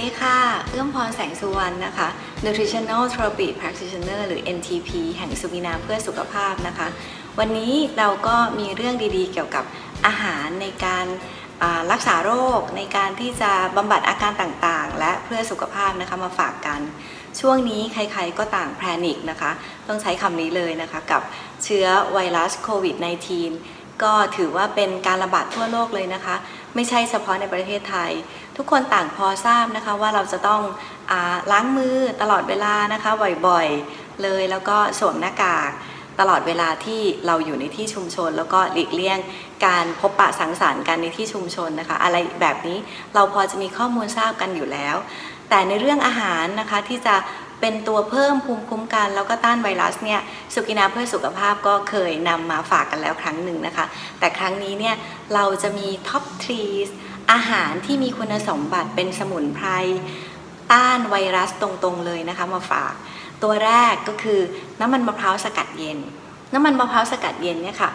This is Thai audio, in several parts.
ดีค่ะ เอื้อมพรแสงสุวรรณนะคะ Nutritional Therapy Practitioner หรือ NTP แห่งสุวินาเพื่อสุขภาพนะคะ วันนี้เราก็มีเรื่องดีๆ เกี่ยวกับอาหารในการรักษาโรคในการที่จะบำบัดอาการต่างๆ และเพื่อสุขภาพนะคะมาฝากกัน ช่วงนี้ใครๆก็ต่างแพนิคนะคะ ต้องใช้คำนี้เลยนะคะ กับเชื้อไวรัสโควิด -19 ก็ถือว่าเป็นการระบาดทั่วโลกเลยนะคะ ไม่ใช่เฉพาะในประเทศไทย ทุกคนต่างพอทราบนะคะว่าเราจะต้องอล้างมือตลอดเวลานะคะบ่อยๆเลยแล้วก็สวมหน้ากากตลอดเวลาที่เราอยู่ในที่ชุมชน แล้วก็หลีกเลี่ยงการพบปะสังสรรค์กันในที่ชุมชนนะคะ อะไรแบบนี้เราพอจะมีข้อมูลทราบกันอยู่แล้ว แต่ในเรื่องอาหารนะคะที่จะ เป็นตัวเพิ่มภูมิคุ้มกัน แล้วก็ต้านไวรัสเนี่ยสุกินาเพื่อสุขภาพก็เคยนำมาฝากกันแล้วครั้งหนึ่งนะคะ แต่ครั้งนี้เนี่ยเราจะมีท็อปทรีสอาหารที่มีคุณสมบัติเป็นสมุนไพรต้านไวรัสตรงๆเลยนะคะมาฝาก ตัวแรกก็คือน้ำมันมะพร้าวสกัดเย็น น้ำมันมะพร้าวสกัดเย็นเนี่ยค่ะ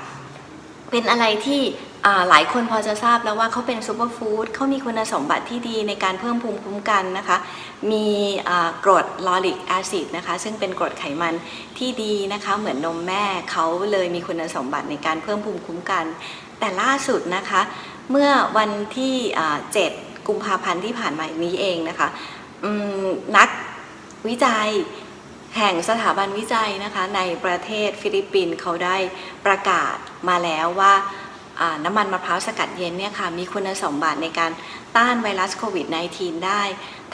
เป็นอะไรที่ หลายคนพอจะทราบแล้วว่าเขาเป็นซูเปอร์ฟู้ดเขามีคุณสมบัติที่ดีในการเพิ่มภูมิคุ้มกันนะคะ มีกรดลอริกแอซิดนะคะ ซึ่งเป็นกรดไขมันที่ดีนะคะ เหมือนนมแม่เขาเลยมีคุณสมบัติในการเพิ่มภูมิคุ้มกัน แต่ล่าสุดนะคะ เมื่อวันที่ 7 กุมภาพันธ์ที่ผ่านมานี้เองนะคะนักวิจัยแห่งสถาบันวิจัยนะคะในประเทศฟิลิปปินส์เขาได้ประกาศมาแล้วว่า น้ำมันมะพร้าวสกัดเย็นเนี่ยค่ะมีคุณสมบัติในการต้านไวรัสโควิด -19 ได้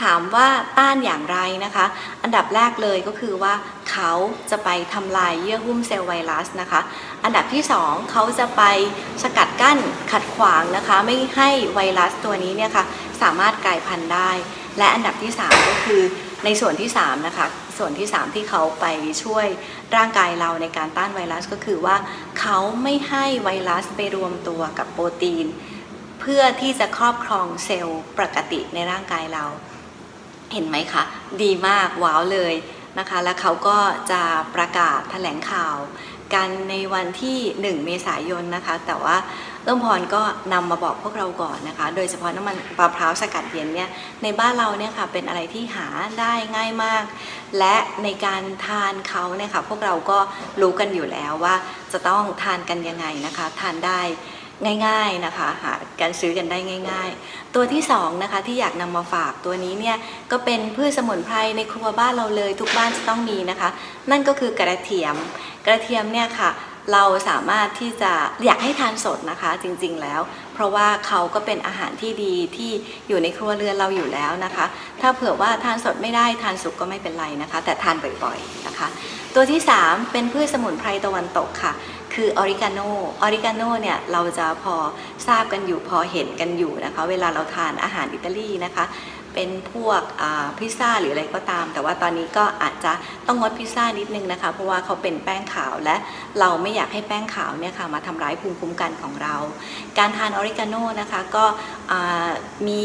ถามว่าต้านอย่างไรนะคะ อันดับแรกเลยก็คือว่าเขาจะไปทำลายเยื่อหุ้มเซลล์ไวรัสนะคะ อันดับที่ 2 เขาจะไปสกัดกั้นขัดขวางนะคะ ไม่ให้ไวรัสตัวนี้เนี่ยค่ะสามารถกลายพันธุ์ได้ และอันดับที่ 3 ก็คือในส่วนที่3นะคะ ส่วนที่ 3 ที่เขาไปช่วยร่างกายเราในการต้านไวรัสก็คือว่าเขาไม่ให้ไวรัสไปรวมตัวกับโปรตีน เพื่อที่จะครอบครองเซลล์ปกติในร่างกายเรา เห็นไหมคะ ดีมากว้าวเลย นะคะ แล้วเขาก็จะประกาศแถลงข่าว กันในวันที่ 1 เมษายนนะคะ แต่ว่าเอื้อมพรก็นำมาบอกพวกเราก่อนนะคะ โดยเฉพาะน้ำมันมะพร้าวสกัดเย็นเนี่ยในบ้านเราเนี่ยค่ะเป็นอะไรที่หาได้ง่ายมาก และในการทานเขาเนี่ยค่ะพวกเราก็รู้กันอยู่แล้วว่าจะต้องทานกันยังไงนะคะ ทานได้ ง่ายๆนะคะหาการซื้อกันได้ง่าย ๆ ตัวที่สองนะคะที่อยากนำมาฝากตัวนี้เนี่ยก็เป็นพืชสมุนไพรในครัวบ้านเราเลยทุกบ้านจะต้องมีนะคะ นั่นก็คือกระเทียม กระเทียมเนี่ยค่ะเราสามารถที่จะอยากให้ทานสดนะคะจริงๆแล้ว เพราะว่าเขาก็เป็นอาหารที่ดีที่อยู่ในครัวเรือนเราอยู่แล้วนะคะ ถ้าเผื่อว่าทานสดไม่ได้ทานสุกก็ไม่เป็นไรนะคะ แต่ทานบ่อยๆนะคะ ตัวที่ 3 เป็นพืชสมุนไพรตะวันตกค่ะ คือออริกาโนออริกาโนเนี่ยเราจะพอทราบกันอยู่พอเห็นกันอยู่นะคะ เวลาเราทานอาหารอิตาลีนะคะ เป็นพวกพิซซ่าหรืออะไรก็ตาม แต่ว่าตอนนี้ก็อาจจะต้องงดพิซซ่านิดนึงนะคะ เพราะว่าเขาเป็นแป้งขาวและเราไม่อยากให้แป้งขาวเนี่ยค่ะมาทำร้ายภูมิคุ้มกันของเรา การทานออริกาโนนะคะก็มี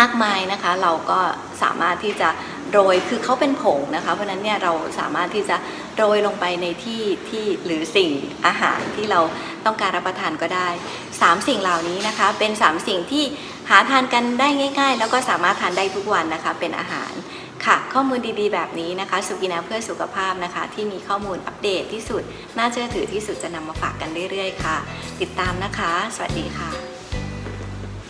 มากมายนะคะ เราก็สามารถที่จะ โรยคือเขาเป็นผงนะคะ เพราะนั้นเนี่ยเราสามารถที่จะโรยลงไปในที่ที่หรือสิ่งอาหารที่เราต้องการรับประทานก็ได้ 3 สิ่งเหล่านี้นะคะ เป็น 3 สิ่งที่หาทานกันได้ง่าย ๆ แล้วก็สามารถทานได้ทุกวันนะคะเป็นอาหารค่ะ ข้อมูลดีๆ แบบนี้นะคะ สุกินาเพื่อสุขภาพนะคะ ที่มีข้อมูลอัปเดตที่สุด น่าเชื่อถือที่สุดจะนำมาฝากกันเรื่อยๆ ค่ะ ติดตามนะคะ สวัสดีค่ะ